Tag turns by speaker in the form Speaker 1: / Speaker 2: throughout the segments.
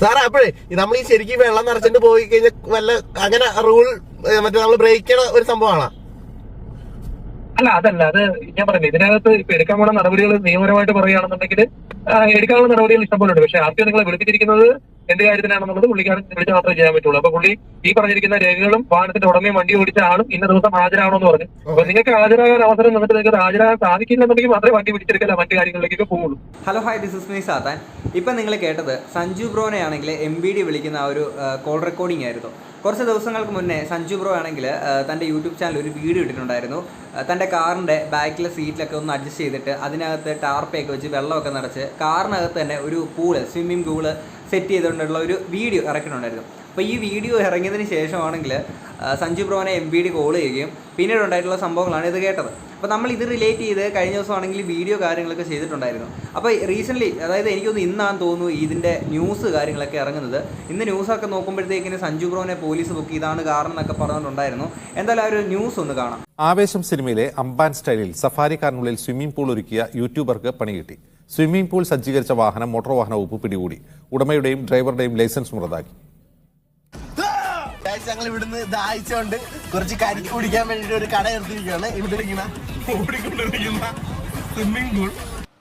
Speaker 1: സാറേ അപ്പോഴേ നമ്മൾ ഈ ശരിക്കും വെള്ളം നിറച്ചിട്ട് പോയി കഴിഞ്ഞാൽ വല്ല അങ്ങനെ റൂൾ മറ്റേ നമ്മൾ ബ്രേക്ക് ചെയ്യണ ഒരു സംഭവമാണ്?
Speaker 2: അല്ല അതല്ല അത് ഞാൻ പറഞ്ഞു ഇതിനകത്ത് ഇപ്പൊ എടുക്കാൻ പോണ നടപടികൾ നിയമപരമായിട്ട് പറയുകയാണെന്നുണ്ടെങ്കിൽ എടുക്കാനുള്ള നടപടികൾ ഇഷ്ടംപോലെ ഉണ്ട് പക്ഷെ ആദ്യം നിങ്ങളെ വിളിപ്പിച്ചിരിക്കുന്നത് എന്ത് കാര്യത്തിനാണെന്നുള്ളത് പുള്ളിക്കാരൻ വിളിച്ച് മാത്രമേ ചെയ്യാൻ പറ്റുള്ളൂ. അപ്പൊ പുള്ളി ഈ പറഞ്ഞിരിക്കുന്ന രേഖകളും വാഹനത്തിന്റെ ഉടമയും വണ്ടി ഓടിച്ച ആളും ഇന്ന ദിവസം ഹാജരാണോന്ന് പറഞ്ഞു. അപ്പൊ നിങ്ങൾക്ക് ഹാജരാകാൻ അവസരം നിങ്ങൾക്ക് നിങ്ങൾക്ക് ഹാജരാകാൻ സാധിക്കില്ലെന്നുണ്ടെങ്കിൽ മാത്രമേ വണ്ടി പിടിച്ചെടുക്കില്ല മറ്റു കാര്യങ്ങളിലേക്ക് പോകുള്ളൂ
Speaker 3: hello hi this is me സാത്താൻ. ഇപ്പൊ നിങ്ങൾ കേട്ടത് സഞ്ജു ബ്രോനെ ആണെങ്കിൽ എം ബി ഡി വിളിക്കുന്ന ആ ഒരു കോൾ റെക്കോർഡിംഗ് ആയിരുന്നു. കുറച്ച് ദിവസങ്ങൾക്ക് മുന്നേ സഞ്ജു ബ്രോ ആണെങ്കിൽ തന്റെ യൂട്യൂബ് ചാനൽ ഒരു വീഡിയോ ഇട്ടിട്ടുണ്ടായിരുന്നു. തന്റെ കാറിന്റെ ബാക്കിലെ സീറ്റിലൊക്കെ ഒന്ന് അഡ്ജസ്റ്റ് ചെയ്തിട്ട് അതിനകത്ത് ടാർപ്പയൊക്കെ വെച്ച് വെള്ളമൊക്കെ നിറച്ച് കാറിനകത്ത് തന്നെ ഒരു പൂൾ സ്വിമ്മിംഗ് പൂൾ സെറ്റ് ചെയ്തുകൊണ്ടുള്ള ഒരു വീഡിയോ ഇറക്കിയിട്ടുണ്ടായിരുന്നു അപ്പോൾ ഈ വീഡിയോ ഇറങ്ങിയതിന് ശേഷമാണെങ്കിൽ സഞ്ജു ബ്രോനെ എം ബി ഡി കോൾ ചെയ്യുകയും പിന്നീട് ഉണ്ടായിട്ടുള്ള സംഭവങ്ങളാണ് ഇത് കേട്ടത്. അപ്പോൾ നമ്മൾ ഇത് റിലേറ്റ് ചെയ്ത് കഴിഞ്ഞ ദിവസമാണെങ്കിൽ വീഡിയോ കാര്യങ്ങളൊക്കെ ചെയ്തിട്ടുണ്ടായിരുന്നു. അപ്പോൾ റീസെന്റ്ലി അതായത് എനിക്കൊന്ന് ഇന്നാന്ന് തോന്നുന്നു ഇതിന്റെ ന്യൂസ് കാര്യങ്ങളൊക്കെ ഇറങ്ങുന്നത്. ഇന്ന് ന്യൂസൊക്കെ നോക്കുമ്പോഴത്തേക്കിന് സഞ്ജു ബ്രോനെ പോലീസ് ബുക്ക് ഇതാണ് കാരണം എന്നൊക്കെ പറഞ്ഞിട്ടുണ്ടായിരുന്നു എന്തായാലും ആ ഒരു ന്യൂസ് ഒന്ന് കാണാം.
Speaker 4: ആവേശം സിനിമയിലെ അംബാൻ സ്റ്റൈലിൽ സഫാരിക്കാരനുള്ളിൽ സ്വിമ്മിംഗ് പൂൾ ഒരുക്കിയ യൂട്യൂബർക്ക് പണി കിട്ടി. സ്വിമ്മിംഗ് പൂൾ സജ്ജീകരിച്ച വാഹനം മോട്ടോർ വാഹന വകുപ്പ് പിടികൂടി. ഉടമയുടെയും ഡ്രൈവറുടെയും ലൈസൻസ് റദ്ദാക്കി.
Speaker 1: ഞങ്ങൾ ഇവിടുന്ന് ദാഹിച്ചുകൊണ്ട് കുറച്ച് കരിക്ക് കുടിക്കാൻ വേണ്ടിട്ട് ഒരു കട എടുത്തിരിക്കുകയാണ് ഇവിടെ ഇരിക്കുന്ന ഓടിക്കൊണ്ടിരിക്കുന്ന സ്വിമ്മിംഗ് പൂൾ.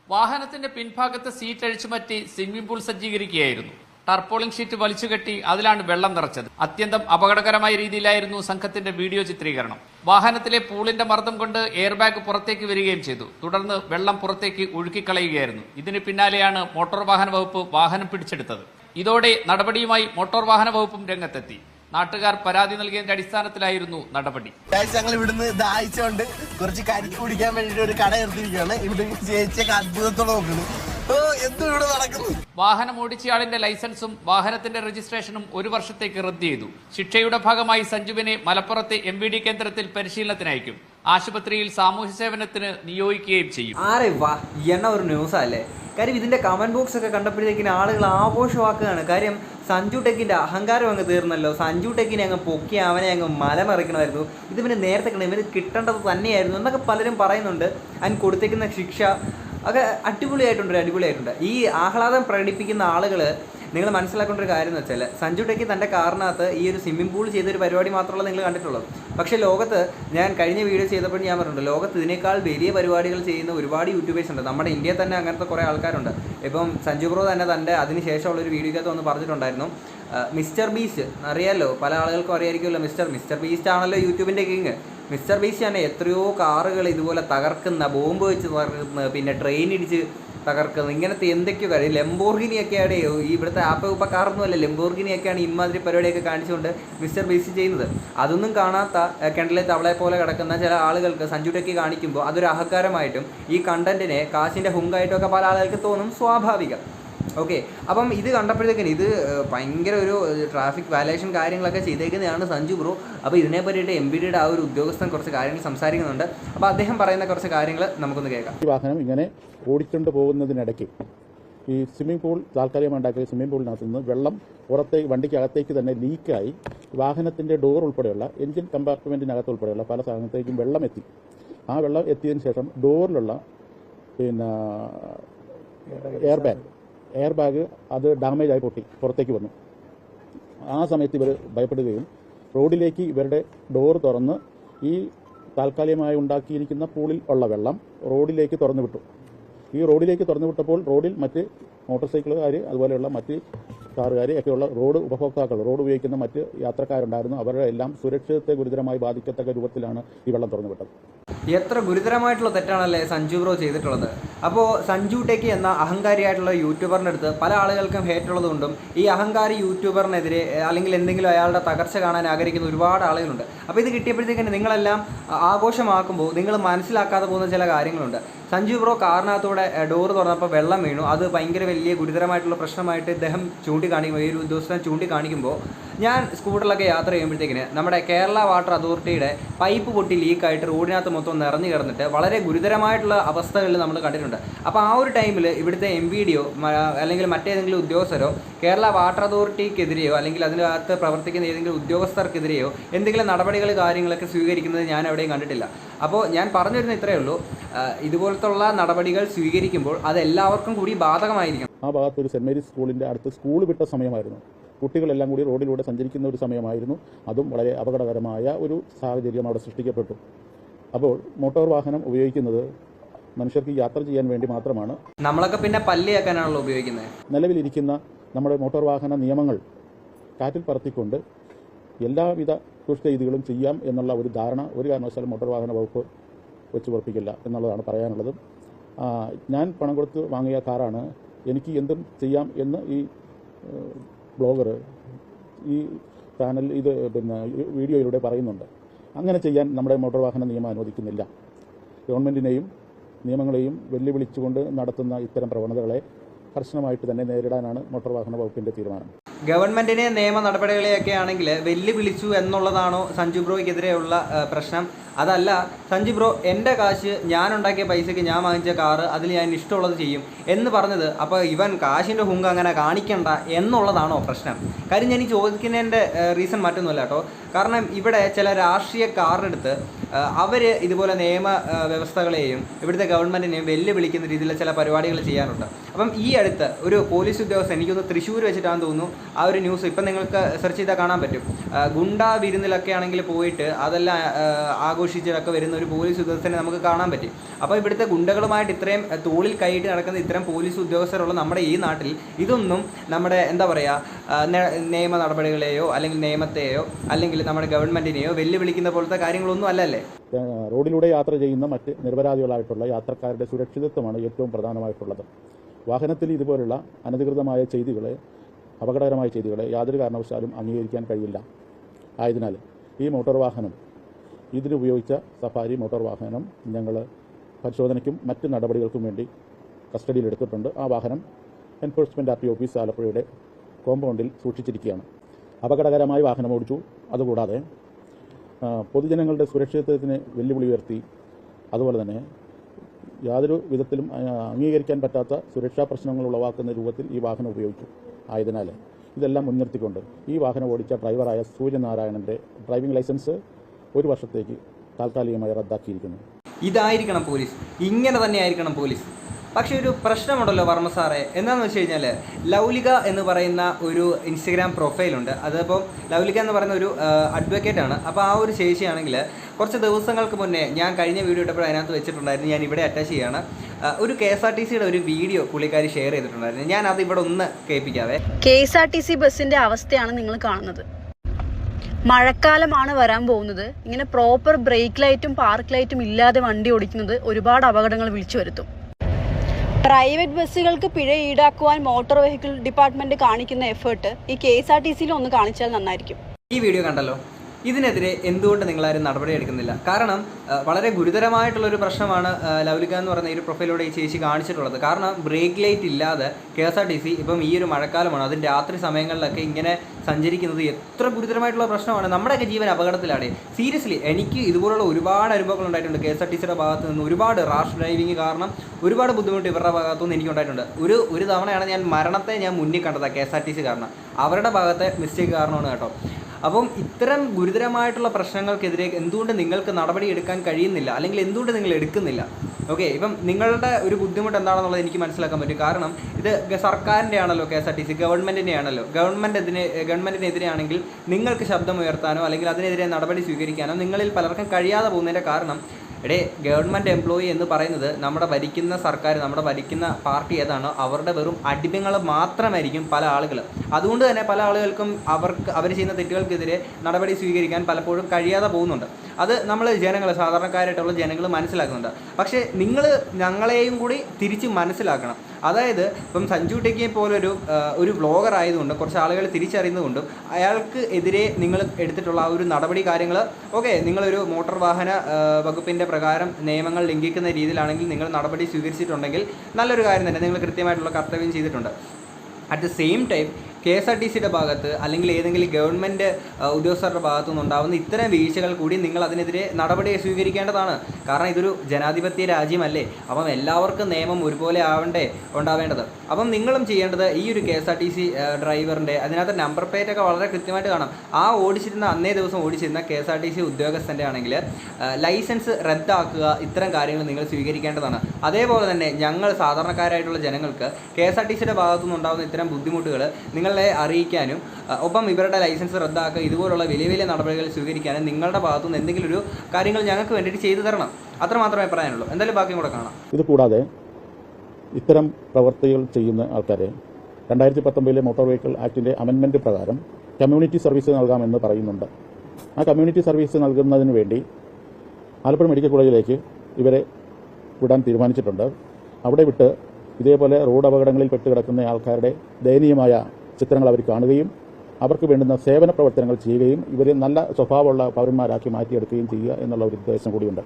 Speaker 5: വാഹനത്തിന്റെ പിൻഭാഗത്ത് സീറ്റ് അഴിച്ചുമാറ്റി സ്വിമ്മിംഗ് പൂൾ സജ്ജീകരിക്കുകയായിരുന്നു. ടർപ്പോളിംഗ് ഷീറ്റ് വലിച്ചുകെട്ടി അതിലാണ് വെള്ളം നിറച്ചത്. അത്യന്തം അപകടകരമായ രീതിയിലായിരുന്നു സംഘത്തിന്റെ വീഡിയോ ചിത്രീകരണം. വാഹനത്തിലെ പൂളിന്റെ മർദ്ദം കൊണ്ട് എയർ ബാഗ് പുറത്തേക്ക് വരികയും ചെയ്തു. തുടർന്ന് വെള്ളം പുറത്തേക്ക് ഒഴുക്കിക്കളയുകയായിരുന്നു. ഇതിന് പിന്നാലെയാണ് മോട്ടോർ വാഹന വകുപ്പ് വാഹനം പിടിച്ചെടുത്തത്. ഇതോടെ നടപടിയുമായി മോട്ടോർ വാഹന വകുപ്പും രംഗത്തെത്തി. നാട്ടുകാർ പരാതി നൽകിയതിന്റെ അടിസ്ഥാനത്തിലായിരുന്നു നടപടി.
Speaker 1: ഞങ്ങൾ ഇവിടുന്ന് ദാഹിച്ചുകൊണ്ട് കുറച്ച് കരിക്ക് കുടിക്കാൻ വേണ്ടിട്ട് ഒരു കട എടുത്തിരിക്കുകയാണ് ഇവിടെ ചേച്ചിയൊക്കെ അത്ഭുതത്തോടെ നോക്കുന്നു. ഓ എന്തും ഇവിടെ നടക്കുന്നു
Speaker 5: വാഹനം ഓടിച്ചയാളിന്റെ ലൈസൻസും വാഹനത്തിന്റെ രജിസ്ട്രേഷനും ഒരു വർഷത്തേക്ക് റദ്ദ് ചെയ്തു. ശിക്ഷയുടെ ഭാഗമായി സഞ്ജുവിനെ മലപ്പുറത്തെ എം വി ഡി കേന്ദ്രത്തിൽ പരിശീലനത്തിനയക്കും. ആശുപത്രിയിൽ സാമൂഹ്യ സേവനത്തിന് നിയോഗിക്കുകയും ചെയ്യും.
Speaker 3: ആരെ വാ എണ്ണ ഒരു ന്യൂസാ അല്ലേ കാര്യം ഇതിന്റെ കമന്റ് ബോക്സ് ഒക്കെ കണ്ടപ്പോഴത്തേക്കിന് ആളുകൾ ആഘോഷമാക്കുകയാണ് കാര്യം സഞ്ജു ടെക്കിന്റെ അഹങ്കാരം അങ്ങ് തീർന്നല്ലോ. സഞ്ജു ടെക്കിനെ അങ്ങ് പൊക്കി അവനെ അങ്ങ് മലമറിക്കണമായിരുന്നു. ഇത് പിന്നെ നേരത്തെ കണ്ടു. ഇവന് കിട്ടേണ്ടത് തന്നെയായിരുന്നു എന്നൊക്കെ പലരും പറയുന്നുണ്ട്. അതിന് കൊടുത്തേക്കുന്ന ശിക്ഷ ഒക്കെ അടിപൊളിയായിട്ടുണ്ട് അടിപൊളിയായിട്ടുണ്ട്. ഈ ആഹ്ലാദം പ്രകടിപ്പിക്കുന്ന ആളുകൾ നിങ്ങൾ മനസ്സിലാക്കേണ്ട ഒരു കാര്യം എന്ന് വെച്ചാൽ സഞ്ജു ടെക്കി തന്റെ കാറിനകത്ത് ഈ ഒരു സ്വിമ്മിംഗ് പൂൾ ചെയ്തൊരു പരിപാടി മാത്രമല്ല നിങ്ങൾ കണ്ടിട്ടുള്ളത് പക്ഷേ ലോകത്ത് ഞാൻ കഴിഞ്ഞ വീഡിയോ ചെയ്തപ്പോൾ ഞാൻ പറഞ്ഞിട്ടുണ്ട് ലോകത്ത് ഇതിനേക്കാൾ വലിയ പരിപാടികൾ ചെയ്യുന്ന ഒരുപാട് യൂട്യൂബേഴ്സ് ഉണ്ട്. നമ്മുടെ ഇന്ത്യയിൽ തന്നെ അങ്ങനത്തെ കുറേ ആൾക്കാരുണ്ട്. ഇപ്പം സഞ്ജു ബ്രോ തന്നെ തന്റെ അതിന് ശേഷമുള്ള ഒരു വീഡിയോക്കകത്ത് ഒന്ന് പറഞ്ഞിട്ടുണ്ടായിരുന്നു. മിസ്റ്റർ ബീസ്റ്റ് അറിയാമല്ലോ പല ആളുകൾക്കും അറിയായിരിക്കുമല്ലോ മിസ്റ്റർ. മിസ്റ്റർ ബീസ്റ്റ് ആണല്ലോ യൂട്യൂബിന്റെ കിങ്. മിസ്റ്റർ ബീസ്റ്റ് തന്നെ എത്രയോ കാറുകൾ ഇതുപോലെ തകർക്കുന്ന ബോംബ് വെച്ച് തകർക്കുന്ന പിന്നെ ട്രെയിൻ ഇടിച്ച് തകർക്കുന്നത് ഇങ്ങനത്തെ എന്തൊക്കെയോ കാര്യം. ലെംബോർഗിനിയൊക്കെയാണ് ഇവിടുത്തെ ആപ്പ ഉപ്പ കാറൊന്നുമല്ല ലെംബോർഗിനിയൊക്കെയാണ് ഇമാതിരി പരിപാടിയൊക്കെ കാണിച്ചുകൊണ്ട് മിസ്റ്റർ ബീസ്റ്റ് ചെയ്യുന്നത്. അതൊന്നും കാണാത്ത കിണറ്റിലെ തവളയെ പോലെ കിടക്കുന്ന ചില ആളുകൾക്ക് സഞ്ജു ടെക്കി കാണിക്കുമ്പോൾ അതൊരു അഹങ്കാരമായിട്ടും ഈ കണ്ടന്റിനെ കാശിന്റെ ഹുങ്കായിട്ടും ഒക്കെ പല ആളുകൾക്ക് തോന്നും സ്വാഭാവികം. ഓക്കെ അപ്പം ഇത് കണ്ടപ്പോഴത്തേക്കിന് ഇത് ഭയങ്കര ഒരു ട്രാഫിക് വാലേഷൻ കാര്യങ്ങളൊക്കെ ചെയ്തേക്കുന്നതാണ് സഞ്ജു ബ്രോ. അപ്പോൾ ഇതിനെ പറ്റിയിട്ട് എം ബി ഡിയുടെ ആ ഒരു ഉദ്യോഗസ്ഥൻ കുറച്ച് കാര്യങ്ങൾ സംസാരിക്കുന്നുണ്ട്. അപ്പോൾ അദ്ദേഹം പറയുന്ന കുറച്ച് കാര്യങ്ങൾ നമുക്കൊന്ന് കേൾക്കാം.
Speaker 6: ഈ വാഹനം ഇങ്ങനെ ഓടിക്കൊണ്ട് പോകുന്നതിനിടയ്ക്ക് ഈ സ്വിമ്മിംഗ് പൂൾ താൽക്കാലികമായി ഉണ്ടാക്കിയ സ്വിമ്മിംഗ് പൂളിനകത്ത് നിന്ന് വെള്ളം പുറത്തേക്ക് വണ്ടിക്കകത്തേക്ക് തന്നെ ലീക്കായി വാഹനത്തിന്റെ ഡോർ ഉൾപ്പെടെയുള്ള എഞ്ചിൻ കമ്പാർട്ട്മെന്റിനകത്ത് ഉൾപ്പെടെയുള്ള പല സാധനത്തേക്കും വെള്ളം എത്തി. ആ വെള്ളം എത്തിയതിന് ശേഷം ഡോറിലുള്ള പിന്നെ എയർ ബാഗ് എയർ ബാഗ് അത് ആയി പൊട്ടി പുറത്തേക്ക് വന്നു. ആ സമയത്ത് ഇവർ ഭയപ്പെടുകയും റോഡിലേക്ക് ഇവരുടെ ഡോർ തുറന്ന് ഈ താൽക്കാലികമായി ഉണ്ടാക്കിയിരിക്കുന്ന പൂളിൽ ഉള്ള വെള്ളം റോഡിലേക്ക് തുറന്നു വിട്ടു ഈ റോഡിലേക്ക് തുറന്നു വിട്ടപ്പോൾ റോഡിൽ മറ്റ് മോട്ടോർ സൈക്കിളുകാർ അതുപോലെയുള്ള മറ്റ് കാറുകാർ ഒക്കെയുള്ള റോഡ് ഉപഭോക്താക്കൾ റോഡ് ഉപയോഗിക്കുന്ന മറ്റ് യാത്രക്കാരുണ്ടായിരുന്നു. അവരുടെ എല്ലാം സുരക്ഷിതത്തെ ഗുരുതരമായി ബാധിക്കത്തക്ക രൂപത്തിലാണ് ഈ വെള്ളം തുറന്നു വിട്ടത്
Speaker 3: എത്ര ഗുരുതരമായിട്ടുള്ള തെറ്റാണല്ലേ സഞ്ജു ബ്രോ ചെയ്തിട്ടുള്ളത്? അപ്പോൾ സഞ്ജു ടെക്കി എന്ന അഹങ്കാരിയായിട്ടുള്ള യൂട്യൂബറിന്റെ അടുത്ത് പല ആളുകൾക്കും ഹേറ്റുള്ളതുകൊണ്ടും ഈ അഹങ്കാരി യൂട്യൂബറിനെതിരെ അല്ലെങ്കിൽ എന്തെങ്കിലും അയാളുടെ തകർച്ച കാണാൻ ആഗ്രഹിക്കുന്ന ഒരുപാട് ആളുകളുണ്ട്. അപ്പോൾ ഇത് കിട്ടിയപ്പോഴത്തേക്കും നിങ്ങളെല്ലാം ആഘോഷമാക്കുമ്പോൾ നിങ്ങൾ മനസ്സിലാക്കാതെ പോകുന്ന ചില കാര്യങ്ങളുണ്ട്. സഞ്ജു ബ്രോ കാറിനകത്തൂടെ ഡോർ തുറന്നപ്പോൾ വെള്ളം വീണു. അത് ഭയങ്കര വലിയ ഗുരുതരമായിട്ടുള്ള പ്രശ്നമായിട്ട് ഇദ്ദേഹം ചൂണ്ടിക്കാണിക്കുമ്പോൾ ഈ ഒരു ദിവസം ചൂണ്ടിക്കാണിക്കുമ്പോൾ ഞാൻ സ്കൂട്ടറിലൊക്കെ യാത്ര ചെയ്യുമ്പോഴത്തേക്കിന് നമ്മുടെ കേരള വാട്ടർ അതോറിറ്റിയുടെ പൈപ്പ് പൊട്ടി ലീക്കായിട്ട് റോഡിനകത്ത് മൊത്തം നിറഞ്ഞു കിടന്നിട്ട് വളരെ ഗുരുതരമായിട്ടുള്ള അവസ്ഥകളിൽ നമ്മൾ കണ്ടിട്ടുണ്ട്. അപ്പോൾ ആ ഒരു ടൈമിൽ ഇവിടുത്തെ എം വി ഡിയോ അല്ലെങ്കിൽ മറ്റേതെങ്കിലും ഉദ്യോഗസ്ഥരോ കേരള വാട്ടർ അതോറിറ്റിക്കെതിരെയോ അല്ലെങ്കിൽ അതിനകത്ത് പ്രവർത്തിക്കുന്ന ഏതെങ്കിലും ഉദ്യോഗസ്ഥർക്കെതിരെയോ എന്തെങ്കിലും നടപടികൾ കാര്യങ്ങളൊക്കെ സ്വീകരിക്കുന്നത് ഞാൻ എവിടെയും കണ്ടിട്ടില്ല. അപ്പോൾ ഞാൻ പറഞ്ഞു വരുന്നത് ഇത്രയേ ഉള്ളൂ. ഇതുപോലത്തുള്ള നടപടികൾ സ്വീകരിക്കുമ്പോൾ അത് എല്ലാവർക്കും കൂടി ബാധകമായിരിക്കും
Speaker 6: ആ ഭാഗത്ത് ഒരു സെന്റ് മേരീസ് സ്കൂളിന്റെ അടുത്ത് സ്കൂൾ വിട്ട സമയമായിരുന്നു. കുട്ടികളെല്ലാം കൂടി റോഡിലൂടെ സഞ്ചരിക്കുന്ന ഒരു സമയമായിരുന്നു. അതും വളരെ അപകടകരമായ ഒരു സാഹചര്യം അവിടെ സൃഷ്ടിക്കപ്പെട്ടു. അപ്പോൾ മോട്ടോർ വാഹനം ഉപയോഗിക്കുന്നത് മനുഷ്യർക്ക് യാത്ര ചെയ്യാൻ വേണ്ടി മാത്രമാണ്.
Speaker 3: നമ്മളൊക്കെ പിന്നെ പല്ലിയാക്കാനാണല്ലോ ഉപയോഗിക്കുന്നത്.
Speaker 6: നിലവിലിരിക്കുന്ന നമ്മുടെ മോട്ടോർ വാഹന നിയമങ്ങൾ കാറ്റിൽ പറത്തിക്കൊണ്ട് എല്ലാവിധ ദുഷ്ചെയ്തികളും ചെയ്യാം എന്നുള്ള ഒരു ധാരണ ഒരു കാരണവശാലും മോട്ടോർ വാഹന വകുപ്പ് വെച്ച് ഉറപ്പിക്കില്ല എന്നുള്ളതാണ് പറയാനുള്ളത്. ഞാൻ പണം കൊടുത്ത് വാങ്ങിയ കാറാണ്. എനിക്ക് എന്തും ചെയ്യാം എന്ന് ഈ ബ്ലോഗർ ഈ ചാനൽ ഇത് പിന്നെ വീഡിയോയിലൂടെ പറയുന്നുണ്ട്. അങ്ങനെ ചെയ്യാൻ നമ്മുടെ മോട്ടോർ വാഹന നിയമം അനുവദിക്കുന്നില്ല. ഗവൺമെന്റിനെയും നിയമങ്ങളെയും വെല്ലുവിളിച്ചുകൊണ്ട് നടത്തുന്ന ഇത്തരം പ്രവണതകളെ കർശനമായിട്ട് തന്നെ നേരിടാനാണ് മോട്ടോർ വാഹന വകുപ്പിന്റെ തീരുമാനം.
Speaker 3: ഗവൺമെന്റിനെ നിയമ നടപടികളെയൊക്കെ ആണെങ്കിൽ വെല്ലുവിളിച്ചു എന്നുള്ളതാണോ സഞ്ജു ബ്രോയ്ക്കെതിരെയുള്ള പ്രശ്നം? അതല്ല സഞ്ജു ബ്രോ എന്റെ കാശ് ഞാൻ ഉണ്ടാക്കിയ പൈസയ്ക്ക് ഞാൻ വാങ്ങിച്ച കാറ് അതിൽ ഞാൻ ഇഷ്ടമുള്ളത് ചെയ്യും എന്ന് പറഞ്ഞത് അപ്പോൾ ഇവൻ കാശിന്റെ ഹുങ്ക് അങ്ങനെ കാണിക്കണ്ട എന്നുള്ളതാണോ പ്രശ്നം? കാര്യം ഞാൻ ഈ ചോദിക്കുന്നതിന്റെ റീസൺ മറ്റൊന്നുമല്ല കേട്ടോ. കാരണം ഇവിടെ ചില രാഷ്ട്രീയ കാറെടുത്ത് അവർ ഇതുപോലെ നിയമ വ്യവസ്ഥകളെയും ഇവിടുത്തെ ഗവൺമെന്റിനെയും വെല്ലുവിളിക്കുന്ന രീതിയിലുള്ള ചില പരിപാടികൾ ചെയ്യാറുണ്ട്. അപ്പം ഈ അടുത്ത് ഒരു പോലീസ് ഉദ്യോഗസ്ഥൻ എനിക്കൊന്ന് തൃശ്ശൂർ വെച്ചിട്ടാണെന്ന് തോന്നുന്നു ആ ഒരു ന്യൂസ് ഇപ്പം നിങ്ങൾക്ക് സെർച്ച് ചെയ്താൽ കാണാൻ പറ്റും. ഗുണ്ട വിരുന്നിലൊക്കെ ആണെങ്കിൽ പോയിട്ട് അതെല്ലാം ആഘോഷിച്ചിട്ടൊക്കെ വരുന്ന ഒരു പോലീസ് ഉദ്യോഗസ്ഥനെ നമുക്ക് കാണാൻ പറ്റും. അപ്പോൾ ഇവിടുത്തെ ഗുണ്ടകളുമായിട്ട് ഇത്രയും തോളിൽ കൈയിട്ട് നടക്കുന്ന ഇത്തരം പോലീസ് ഉദ്യോഗസ്ഥരുള്ള നമ്മുടെ ഈ നാട്ടിൽ ഇതൊന്നും നമ്മുടെ എന്താ പറയുക നിയമ നടപടികളെയോ അല്ലെങ്കിൽ നിയമത്തെയോ അല്ലെങ്കിൽ നമ്മുടെ ഗവൺമെന്റിനെയോ വെല്ലുവിളിക്കുന്ന പോലത്തെ കാര്യങ്ങളൊന്നും അല്ലല്ലേ?
Speaker 6: റോഡിലൂടെ യാത്ര ചെയ്യുന്ന മറ്റ് നിരപരാധികളായിട്ടുള്ള യാത്രക്കാരുടെ സുരക്ഷിതത്വമാണ് ഏറ്റവും പ്രധാനമായിട്ടുള്ളത്. വാഹനത്തിൽ ഇതുപോലുള്ള അനധികൃതമായ ചെയ്തികളെ അപകടകരമായ ചെയ്തികളെ യാതൊരു കാരണവശാലും അംഗീകരിക്കാൻ കഴിയില്ല. ആയതിനാൽ ഈ മോട്ടോർ വാഹനം ഇതിനുപയോഗിച്ച സഫാരി മോട്ടോർ വാഹനം ഞങ്ങൾ പരിശോധനയ്ക്കും മറ്റ് നടപടികൾക്കും വേണ്ടി കസ്റ്റഡിയിലെടുത്തിട്ടുണ്ട് ആ വാഹനം എൻഫോഴ്സ്മെന്റ് ആർ ടി ഓഫീസ് ആലപ്പുഴയുടെ കോമ്പൗണ്ടിൽ സൂക്ഷിച്ചിരിക്കുകയാണ്. അപകടകരമായി വാഹനം ഓടിച്ചു. അതുകൂടാതെ പൊതുജനങ്ങളുടെ സുരക്ഷിതത്വത്തിന് വെല്ലുവിളി ഉയർത്തി. അതുപോലെ തന്നെ യാതൊരു വിധത്തിലും അംഗീകരിക്കാൻ പറ്റാത്ത സുരക്ഷാ പ്രശ്നങ്ങൾ ഉളവാക്കുന്ന രൂപത്തിൽ ഈ വാഹനം ഉപയോഗിച്ചു ആയതിനാൽ ഇതെല്ലാം മുൻനിർത്തിക്കൊണ്ട് ഈ വാഹനം ഓടിച്ച ഡ്രൈവറായ സൂര്യനാരായണന്റെ ഡ്രൈവിംഗ് ലൈസൻസ് ഒരു വർഷത്തേക്ക് താൽക്കാലികമായി റദ്ദാക്കിയിരിക്കുന്നു.
Speaker 3: ഇതായിരിക്കണം പോലീസ്. ഇങ്ങനെ തന്നെയായിരിക്കണം പോലീസ്. പക്ഷേ ഒരു പ്രശ്നമുണ്ടല്ലോ വർമ്മ സാറേ. എന്താണെന്ന് വെച്ച് കഴിഞ്ഞാൽ ലൗലിക എന്ന് പറയുന്ന ഒരു ഇൻസ്റ്റഗ്രാം പ്രൊഫൈലുണ്ട് അതിപ്പോൾ ലൗലിക എന്ന് പറയുന്ന ഒരു അഡ്വക്കേറ്റ് ആണ്. അപ്പോൾ ആ ഒരു ശേഷിയാണെങ്കിൽ കുറച്ച് ദിവസങ്ങൾക്ക് മുന്നേ ഞാൻ കഴിഞ്ഞ വീഡിയോ ഇട്ടപ്പോൾ അതിനകത്ത് വെച്ചിട്ടുണ്ടായിരുന്നു. ഞാൻ ഇവിടെ അറ്റാച്ച് ചെയ്യാണ്. ഒരു കെ എസ് ആർ ടി സിയുടെ ഒരു വീഡിയോ പുള്ളിക്കാരി ഷെയർ ചെയ്തിട്ടുണ്ടായിരുന്നു. ഞാൻ അത് ഇവിടെ ഒന്ന് കേൾപ്പിക്കാവേ.
Speaker 7: K S R T C ബസ്സിന്റെ അവസ്ഥയാണ് നിങ്ങൾ കാണുന്നത്. മഴക്കാലമാണ് വരാൻ പോകുന്നത്. ഇങ്ങനെ പ്രോപ്പർ ബ്രേക്ക് ലൈറ്റും പാർക്ക് ലൈറ്റും ഇല്ലാതെ വണ്ടി ഓടിക്കുന്നത് ഒരുപാട് അപകടങ്ങൾ വിളിച്ചു വരുത്തും പ്രൈവറ്റ് ബസ്സുകൾക്ക് പിഴ ഈടാക്കുവാൻ മോട്ടോർ വെഹിക്കിൾ ഡിപ്പാർട്ട്മെന്റ് കാണിക്കുന്ന എഫേർട്ട് ഈ കെ എസ് ആർ ടി സിയിൽ ഒന്ന് കാണിച്ചാൽ നന്നായിരിക്കും.
Speaker 3: ഈ വീഡിയോ കണ്ടല്ലോ. ഇതിനെതിരെ എന്തുകൊണ്ട് നിങ്ങളാരും നടപടി എടുക്കുന്നില്ല? കാരണം വളരെ ഗുരുതരമായിട്ടുള്ള ഒരു പ്രശ്നമാണ് ലൗലിക എന്ന് പറയുന്ന ഈ ഒരു പ്രൊഫൈലൂടെ ഈ ചേച്ചി കാണിച്ചിട്ടുള്ളത്. കാരണം ബ്രേക്ക് ലൈറ്റ് ഇല്ലാതെ K S R T C ഇപ്പം ഈ ഒരു മഴക്കാലമാണ്. അതിന്റെ രാത്രി സമയങ്ങളിലൊക്കെ ഇങ്ങനെ സഞ്ചരിക്കുന്നത് എത്ര ഗുരുതരമായിട്ടുള്ള പ്രശ്നമാണ്. നമ്മുടെയൊക്കെ ജീവൻ അപകടത്തിലാണ്. സീരിയസ്ലി എനിക്ക് ഇതുപോലുള്ള ഒരുപാട് അനുഭവങ്ങൾ ഉണ്ടായിട്ടുണ്ട്. കെ എസ് ആർ ടി സിയുടെ ഭാഗത്ത് നിന്ന് ഒരുപാട് റാഷ് ഡ്രൈവിംഗ് കാരണം ഒരുപാട് ബുദ്ധിമുട്ട് ഇവരുടെ ഭാഗത്തുനിന്ന് എനിക്ക് ഉണ്ടായിട്ടുണ്ട്. ഒരു ഒരു തവണയാണ് ഞാൻ മരണത്തെ ഞാൻ മുന്നിൽ കണ്ടത് K S R T C കാരണം അവരുടെ ഭാഗത്തെ മിസ്റ്റേക്ക് കാരണമാണ് കേട്ടോ. അപ്പം ഇത്തരം ഗുരുതരമായിട്ടുള്ള പ്രശ്നങ്ങൾക്കെതിരെ എന്തുകൊണ്ട് നിങ്ങൾക്ക് നടപടി എടുക്കാൻ കഴിയുന്നില്ല? അല്ലെങ്കിൽ എന്തുകൊണ്ട് നിങ്ങൾ എടുക്കുന്നില്ല? ഓക്കെ ഇപ്പം നിങ്ങളുടെ ഒരു ബുദ്ധിമുട്ട് എന്താണെന്നുള്ളത് എനിക്ക് മനസ്സിലാക്കാൻ പറ്റും. കാരണം ഇത് സർക്കാരിന്റെ ആണല്ലോ K S R T C ഗവൺമെന്റിന്റെ ആണല്ലോ ഗവൺമെന്റ് ഇതിന് ഗവൺമെന്റിനെതിരെയാണെങ്കിൽ നിങ്ങൾക്ക് ശബ്ദം ഉയർത്താനോ അല്ലെങ്കിൽ അതിനെതിരെ നടപടി സ്വീകരിക്കാനോ നിങ്ങളിൽ പലർക്കും കഴിയാതെ പോകുന്നതിന്റെ കാരണം എടേ ഗവൺമെന്റ് എംപ്ലോയി എന്ന് പറയുന്നത് നമ്മുടെ ഭരിക്കുന്ന സർക്കാർ നമ്മുടെ ഭരിക്കുന്ന പാർട്ടി ഏതാണോ അവരുടെ വെറും അടിമകൾ മാത്രമായിരിക്കും പല ആളുകൾ അതുകൊണ്ട് തന്നെ പല ആളുകൾക്കും അവർക്ക് അവർ ചെയ്യുന്ന തെറ്റുകൾക്കെതിരെ നടപടി സ്വീകരിക്കാൻ പലപ്പോഴും കഴിയാതെ പോകുന്നുണ്ട്. അത് നമ്മൾ ജനങ്ങൾ സാധാരണക്കാരായിട്ടുള്ള ജനങ്ങൾ മനസ്സിലാക്കുന്നുണ്ട്. പക്ഷേ നിങ്ങൾ ഞങ്ങളെയും കൂടി തിരിച്ച് മനസ്സിലാക്കണം. അതായത് ഇപ്പം സഞ്ജു ടെക്കിയെ പോലൊരു ഒരു വ്ളോഗർ ആയതുകൊണ്ട് കുറച്ച് ആളുകൾ തിരിച്ചറിയുന്നതുകൊണ്ടും അയാൾക്ക് എതിരെ നിങ്ങൾ എടുത്തിട്ടുള്ള ആ ഒരു നടപടി കാര്യങ്ങൾ ഓക്കെ നിങ്ങളൊരു മോട്ടോർ വാഹന വകുപ്പിന്റെ പ്രകാരം നിയമങ്ങൾ ലംഘിക്കുന്ന രീതിയിലാണെങ്കിൽ നിങ്ങൾ നടപടി സ്വീകരിച്ചിട്ടുണ്ടെങ്കിൽ നല്ലൊരു കാര്യം തന്നെ നിങ്ങൾ കൃത്യമായിട്ടുള്ള കർത്തവ്യം ചെയ്തിട്ടുണ്ട്. At the same time K S R T സിയുടെ ഭാഗത്ത് അല്ലെങ്കിൽ ഏതെങ്കിലും ഗവൺമെന്റ് ഉദ്യോഗസ്ഥരുടെ ഭാഗത്തു നിന്നുണ്ടാകുന്ന ഇത്തരം വീഴ്ചകൾ കൂടി നിങ്ങൾ അതിനെതിരെ നടപടി സ്വീകരിക്കേണ്ടതാണ്. കാരണം ഇതൊരു ജനാധിപത്യ രാജ്യമല്ലേ. അപ്പം എല്ലാവർക്കും നിയമം ഒരുപോലെ ആവണ്ടേ ഉണ്ടാവേണ്ടത്. അപ്പം നിങ്ങളും ചെയ്യേണ്ടത് ഈ ഒരു K S R T C ഡ്രൈവറിന്റെ അതിനകത്ത് നമ്പർ പ്ലേറ്റൊക്കെ വളരെ കൃത്യമായിട്ട് കാണാം. ആ ഓടിച്ചിരുന്ന അന്നേ ദിവസം ഓടിച്ചിരുന്ന K S R T C ഉദ്യോഗസ്ഥന്റെ ആണെങ്കിൽ ലൈസൻസ് റദ്ദാക്കുക ഇത്തരം കാര്യങ്ങൾ നിങ്ങൾ സ്വീകരിക്കേണ്ടതാണ്. അതേപോലെ തന്നെ ഞങ്ങൾ സാധാരണക്കാരായിട്ടുള്ള ജനങ്ങൾക്ക് കെ എസ് ആർ ടി സിയുടെ ഭാഗത്തു നിന്നുണ്ടാകുന്ന ഇത്തരം ബുദ്ധിമുട്ടുകൾ നിങ്ങളെ അറിയിക്കാനും ഒപ്പം ഇവരുടെ ലൈസൻസ് റദ്ദാക്കുക ഇതുപോലുള്ള വലിയ വലിയ നടപടികൾ സ്വീകരിക്കാനും നിങ്ങളുടെ ഭാഗത്തുനിന്ന് എന്തെങ്കിലും ഒരു കാര്യങ്ങൾ ഞങ്ങൾക്ക് വേണ്ടിയിട്ട് ചെയ്തു തരണം. അത്ര മാത്രമേ പറയാനുള്ളൂ. എന്തായാലും ബാക്കിയും കൂടെ കാണാം.
Speaker 6: ഇത് കൂടാതെ ഇത്തരം പ്രവർത്തികൾ ചെയ്യുന്ന ആൾക്കാരെ രണ്ടായിരത്തി പത്തൊമ്പതിലെ മോട്ടോർ വെഹിക്കിൾ ആക്ടിന്റെ അമെൻമെന്റ് പ്രകാരം കമ്മ്യൂണിറ്റി സർവീസ് നൽകാമെന്ന് പറയുന്നുണ്ട്. ആ കമ്മ്യൂണിറ്റി സർവീസ് നൽകുന്നതിന് വേണ്ടി ആലപ്പുഴ മെഡിക്കൽ കോളേജിലേക്ക് ഇവരെ വിടാൻ തീരുമാനിച്ചിട്ടുണ്ട്. അവിടെ വിട്ട് ഇതേപോലെ റോഡ് അപകടങ്ങളിൽ പെട്ട് കിടക്കുന്ന ആൾക്കാരുടെ ദയനീയമായ ചിത്രങ്ങൾ അവർ കാണുകയും അവർക്ക് വേണ്ടുന്ന സേവന പ്രവർത്തനങ്ങൾ ചെയ്യുകയും ഇവരെ നല്ല സ്വഭാവമുള്ള പൗരന്മാരാക്കി മാറ്റിയെടുക്കുകയും ചെയ്യുക എന്നുള്ള ഒരു ഉദ്ദേശം കൂടിയുണ്ട്.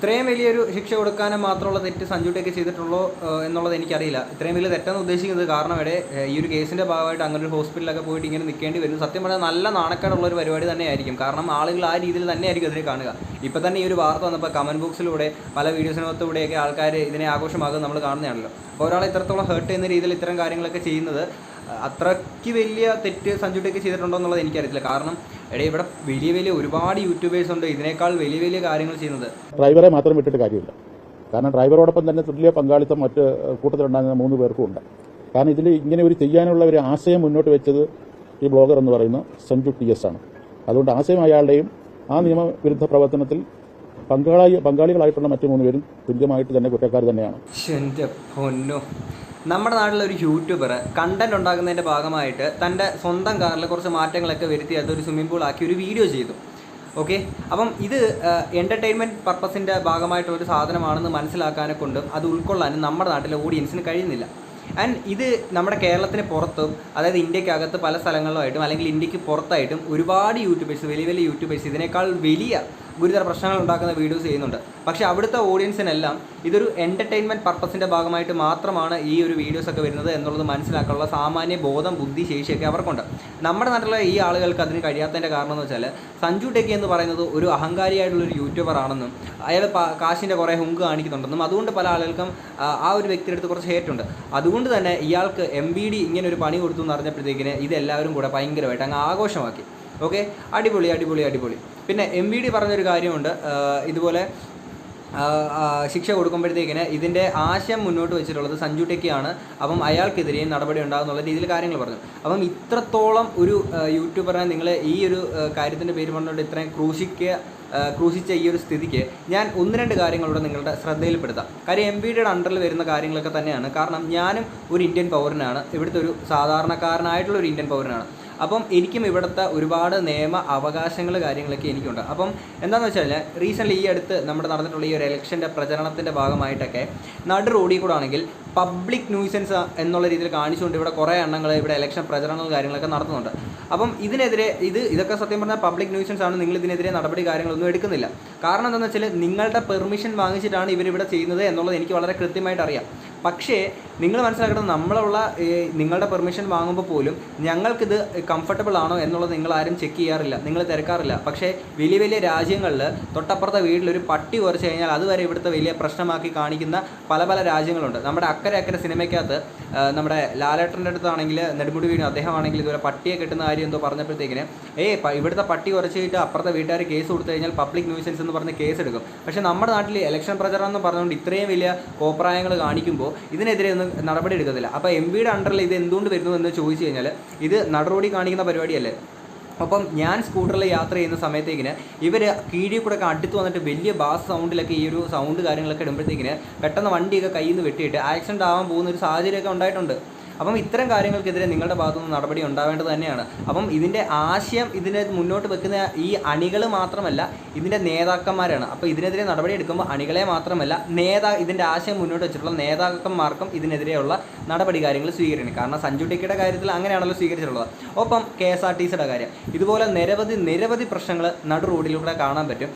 Speaker 3: ഇത്രയും വലിയൊരു ശിക്ഷ കൊടുക്കാനും മാത്രമുള്ള തെറ്റ് സഞ്ജുട്ടേക്ക് ചെയ്തിട്ടുള്ളൂ എന്നുള്ളത് എനിക്കറിയില്ല. ഇത്രയും വലിയ തെറ്റെന്ന് ഉദ്ദേശിക്കുന്നത് കാരണം ഇവിടെ ഈ ഒരു കേസിന്റെ ഭാഗമായിട്ട് അങ്ങനെ ഒരു ഹോസ്പിറ്റലൊക്കെ പോയിട്ട് ഇങ്ങനെ നിൽക്കേണ്ടി വരും സത്യം പറഞ്ഞാൽ നല്ല നാണക്കേടുള്ള ഒരു പരിപാടി തന്നെയായിരിക്കും. കാരണം ആളുകൾ ആ രീതിയിൽ തന്നെയായിരിക്കും അതിനെ കാണുക. ഇപ്പം തന്നെ ഈ ഒരു വാർത്ത വന്നപ്പോൾ കമന്റ് ബോക്സിലൂടെ പല വീഡിയോസിനകത്തൂടെയൊക്കെ ആൾക്കാർ ഇതിനെ ആഘോഷമാകും നമ്മൾ കാണുന്നതാണല്ലോ. അപ്പോൾ ഒരാളെ ഇത്രത്തോളം ഹേർട്ട് ചെയ്യുന്ന രീതിയിൽ ഇത്തരം കാര്യങ്ങളൊക്കെ ചെയ്യുന്നത് അത്രയ്ക്ക് വലിയ തെറ്റ് സഞ്ജുട്ടേക്ക് ചെയ്തിട്ടുണ്ടോ എന്നുള്ളത് എനിക്കറിയത്തില്ല. കാരണം എടേ ഇവിടെ വലിയ വലിയ ഒരുപാട് യൂട്യൂബേഴ്സ് ഉണ്ട്. ഇതിനേക്കാൾ വലിയ വലിയ കാര്യങ്ങൾ ചെയ്യുന്നത്.
Speaker 6: ഡ്രൈവറെ മാത്രം വിട്ടിട്ട് കാര്യമില്ല. കാരണം ഡ്രൈവറോടൊപ്പം തന്നെ തുല്യ പങ്കാളിത്തം മറ്റ് കൂട്ടത്തിലുണ്ടാകുന്ന മൂന്ന് പേർക്കും ഉണ്ട്. കാരണം ഇതിൽ ഇങ്ങനെ ഒരു ചെയ്യാനുള്ള ഒരു ആശയം മുന്നോട്ട് വെച്ചത് ഈ ബ്ലോഗർ എന്ന് പറയുന്ന സഞ്ജു ടി എസ് ആണ്. അതുകൊണ്ട് ആശയം അയാളുടെയും ആ നിയമവിരുദ്ധ പ്രവർത്തനത്തിൽ പങ്കാളി പങ്കാളികളായിട്ടുള്ള മറ്റു മൂന്ന് പേരും തുല്യമായിട്ട് തന്നെ കുറ്റക്കാർ തന്നെയാണ്.
Speaker 3: പൊന്നോ. നമ്മുടെ നാട്ടിലെ ഒരു യൂട്യൂബർ കണ്ടന്റ് ഉണ്ടാക്കുന്നതിന്റെ ഭാഗമായിട്ട് തന്റെ സ്വന്തം കാറിൽ കുറച്ച് മാറ്റങ്ങളൊക്കെ വരുത്തി അതൊരു സ്വിമ്മിംഗ് പൂൾ ആക്കി ഒരു വീഡിയോ ചെയ്തു. ഓക്കെ അപ്പം ഇത് എന്റർടൈൻമെന്റ് പർപ്പസിന്റെ ഭാഗമായിട്ടുള്ള ഒരു സാധനമാണെന്ന് മനസ്സിലാക്കാനെ കൊണ്ടും അത് ഉൾക്കൊള്ളാനും നമ്മുടെ നാട്ടിലെ ഓഡിയൻസിന് കഴിയുന്നില്ല. ആൻഡ് ഇത് നമ്മുടെ കേരളത്തിന് പുറത്തും അതായത് ഇന്ത്യക്കകത്ത് പല സ്ഥലങ്ങളിലുമായിട്ടും അല്ലെങ്കിൽ ഇന്ത്യയ്ക്ക് പുറത്തായിട്ടും ഒരുപാട് യൂട്യൂബേഴ്സ് വലിയ വലിയ യൂട്യൂബേഴ്സ് ഇതിനേക്കാൾ വലിയ ഗുരുതര പ്രശ്നങ്ങൾ ഉണ്ടാക്കുന്ന വീഡിയോസ് ചെയ്യുന്നുണ്ട്. പക്ഷേ അവിടുത്തെ ഓഡിയൻസിനെല്ലാം ഇതൊരു എന്റർടൈൻമെന്റ് പർപ്പസിന്റെ ഭാഗമായിട്ട് മാത്രമാണ് ഈ ഒരു വീഡിയോസൊക്കെ വരുന്നത് എന്നുള്ളത് മനസ്സിലാക്കാനുള്ള സാമാന്യ ബോധം ബുദ്ധി ശേഷിയൊക്കെ അവർക്കുണ്ട്. നമ്മുടെ നാട്ടിലെ ഈ ആളുകൾക്ക് അതിന് കഴിയാത്തതിന്റെ കാരണം എന്ന് വെച്ചാൽ സഞ്ജു ടെക്കി എന്ന് പറയുന്നത് ഒരു അഹങ്കാരിയായിട്ടുള്ളൊരു യൂട്യൂബർ ആണെന്നും അയാൾ കാശിന്റെ കുറേ ഹുങ്ക് കാണിക്കുന്നുണ്ടെന്നും അതുകൊണ്ട് പല ആളുകൾക്കും ആ ഒരു വ്യക്തിയുടെ അടുത്ത് കുറച്ച് ഹേറ്റുണ്ട് അതുകൊണ്ട് തന്നെ ഇയാൾക്ക് എം ബി ഡി ഇങ്ങനെ ഒരു പണി കൊടുത്തു എന്ന് അറിഞ്ഞപ്പോഴത്തേക്കിന് ഇതെല്ലാവരും കൂടെ ഭയങ്കരമായിട്ട് അങ്ങ് ആഘോഷമാക്കി. ഓക്കെ? അടിപൊളി അടിപൊളി അടിപൊളി. പിന്നെ എം വി ഡി പറഞ്ഞൊരു കാര്യമുണ്ട്. ഇതുപോലെ ശിക്ഷ കൊടുക്കുമ്പോഴത്തേക്കിന് ഇതിന്റെ ആശയം മുന്നോട്ട് വെച്ചിട്ടുള്ളത് സഞ്ജു ടെക്കിയാണ്. അപ്പം അയാൾക്കെതിരെയും നടപടി ഉണ്ടാകുന്നുള്ള രീതിയിൽ കാര്യങ്ങൾ പറഞ്ഞു. അപ്പം ഇത്രത്തോളം ഒരു യൂട്യൂബറിനെ നിങ്ങൾ ഈ ഒരു കാര്യത്തിന്റെ പേര് പറഞ്ഞുകൊണ്ട് ഇത്രയും ക്രൂശിക്കുക ക്രൂശിച്ച ഈ ഒരു സ്ഥിതിക്ക് ഞാൻ ഒന്ന് രണ്ട് കാര്യങ്ങളോട് നിങ്ങളുടെ ശ്രദ്ധയിൽപ്പെടുത്താം. കാര്യം എം വിയുടെ അണ്ടറിൽ വരുന്ന കാര്യങ്ങളൊക്കെ തന്നെയാണ്. കാരണം ഞാനും ഒരു ഇന്ത്യൻ പൗരനാണ്. ഇവിടുത്തെ ഒരു സാധാരണക്കാരനായിട്ടുള്ള ഒരു ഇന്ത്യൻ പൗരനാണ്. അപ്പം എനിക്കും ഇവിടുത്തെ ഒരുപാട് നിയമ അവകാശങ്ങൾ കാര്യങ്ങളൊക്കെ എനിക്കുണ്ട്. അപ്പം എന്താണെന്ന് വെച്ചാൽ റീസെന്റ്ലി ഈ അടുത്ത് നമ്മുടെ നടന്നിട്ടുള്ള ഈ ഒരു ഇലക്ഷന്റെ പ്രചരണത്തിന്റെ ഭാഗമായിട്ടൊക്കെ നടു റോഡിൽ കൂടെ ആണെങ്കിൽ പബ്ലിക് ന്യൂസൻസ് എന്നുള്ള രീതിയിൽ കാണിച്ചുകൊണ്ട് ഇവിടെ കുറേ എണ്ണങ്ങൾ ഇവിടെ ഇലക്ഷൻ പ്രചരണങ്ങൾ കാര്യങ്ങളൊക്കെ നടത്തുന്നുണ്ട്. അപ്പം ഇതിനെതിരെ ഇത് ഇതൊക്കെ സത്യം പറഞ്ഞാൽ പബ്ലിക് ന്യൂസൻസ് ആണ്. നിങ്ങൾ ഇതിനെതിരെ നടപടി കാര്യങ്ങളൊന്നും എടുക്കുന്നില്ല. കാരണം എന്താണെന്ന് വെച്ചാൽ നിങ്ങളുടെ പെർമിഷൻ വാങ്ങിച്ചിട്ടാണ് ഇവരിവിടെ ചെയ്യുന്നത് എന്നുള്ളത് എനിക്ക് വളരെ കൃത്യമായിട്ട് അറിയാം. പക്ഷേ നിങ്ങൾ മനസ്സിലാക്കണം നമ്മളുള്ള നിങ്ങളുടെ പെർമിഷൻ വാങ്ങുമ്പോൾ പോലും ഞങ്ങൾക്കിത് കംഫർട്ടബിൾ ആണോ എന്നുള്ളത് നിങ്ങൾ ആരും ചെക്ക് ചെയ്യാറില്ല. നിങ്ങൾ തിരക്കാറില്ല. പക്ഷേ വലിയ വലിയ രാജ്യങ്ങളിൽ തൊട്ടപ്പുറത്തെ വീട്ടിൽ ഒരു പട്ടി കുറച്ച് കഴിഞ്ഞാൽ അതുവരെ ഇവിടുത്തെ വലിയ പ്രശ്നമാക്കി കാണിക്കുന്ന പല പല രാജ്യങ്ങളുണ്ട്. നമ്മുടെ അക്കരെ അക്കരെ സിനിമയ്ക്കകത്ത് നമ്മുടെ ലാലേട്ടന്റെ അടുത്താണെങ്കിൽ നെടുമുടി വീണു. അദ്ദേഹമാണെങ്കിൽ ഇതുപോലെ പട്ടിയെ കെട്ടുന്ന കാര്യം എന്തോ പറഞ്ഞപ്പോഴത്തേക്കിന് ഏയ് ഇവിടുത്തെ പട്ടി കുറച്ചിട്ട് അപ്പുറത്തെ വീട്ടുകാർ കേസ് കൊടുത്തു കഴിഞ്ഞാൽ പബ്ലിക് ന്യൂസൻസ് എന്ന് പറഞ്ഞ് കേസ് എടുക്കും. പക്ഷേ നമ്മുടെ നാട്ടിൽ ഇലക്ഷൻ പ്രചരണം എന്ന് പറഞ്ഞുകൊണ്ട് ഇത്രയും വലിയ കോപ്രായങ്ങൾ കാണിക്കുമ്പോൾ ഇതിനെതിരെ ഒന്നും നടപടി എടുക്കത്തില്ല. അപ്പോൾ എം പിയുടെ അണ്ടറിൽ ഇത് എന്തുകൊണ്ട് വരുന്നു എന്ന് ചോദിച്ചു കഴിഞ്ഞാൽ ഇത് നടപടി കാണിക്കുന്ന പരിപാടിയല്ലേ. അപ്പം ഞാൻ സ്കൂട്ടറിൽ യാത്ര ചെയ്യുന്ന സമയത്തേക്കിന് ഇവർ കീഴിൽ കൂടെ ഒക്കെ അടുത്ത് വന്നിട്ട് വലിയ ബാസ് സൗണ്ടിലൊക്കെ ഈ ഒരു സൗണ്ട് കാര്യങ്ങളൊക്കെ ഇടുമ്പോഴത്തേക്കിന് പെട്ടെന്ന് വണ്ടിയൊക്കെ കയ്യിൽ നിന്ന് വെട്ടിയിട്ട് ആക്സിഡന്റ് ആവാൻ പോകുന്ന ഒരു സാഹചര്യമൊക്കെ ഉണ്ടായിട്ടുണ്ട്. അപ്പം ഇത്തരം കാര്യങ്ങൾക്കെതിരെ നിങ്ങളുടെ ഭാഗത്തുനിന്ന് നടപടി ഉണ്ടാവേണ്ടത് തന്നെയാണ്. അപ്പം ഇതിന്റെ ആശയം ഇതിനെ മുന്നോട്ട് വെക്കുന്ന ഈ അണികൾ മാത്രമല്ല ഇതിന്റെ നേതാക്കന്മാരാണ്. അപ്പോൾ ഇതിനെതിരെ നടപടി എടുക്കുമ്പോൾ അണികളെ മാത്രമല്ല നേതാ ഇതിന്റെ ആശയം മുന്നോട്ട് വെച്ചിട്ടുള്ള നേതാക്കന്മാർക്കും ഇതിനെതിരെയുള്ള നടപടി കാര്യങ്ങൾ സ്വീകരിക്കണം. കാരണം സഞ്ജു ടിക്കയുടെ കാര്യത്തിൽ അങ്ങനെയാണല്ലോ സ്വീകരിച്ചിട്ടുള്ളത്. ഒപ്പം കെ എസ് ആർ ടി സിയുടെ കാര്യം. ഇതുപോലെ നിരവധി നിരവധി പ്രശ്നങ്ങൾ നടു റോഡിലൂടെ കാണാൻ പറ്റും.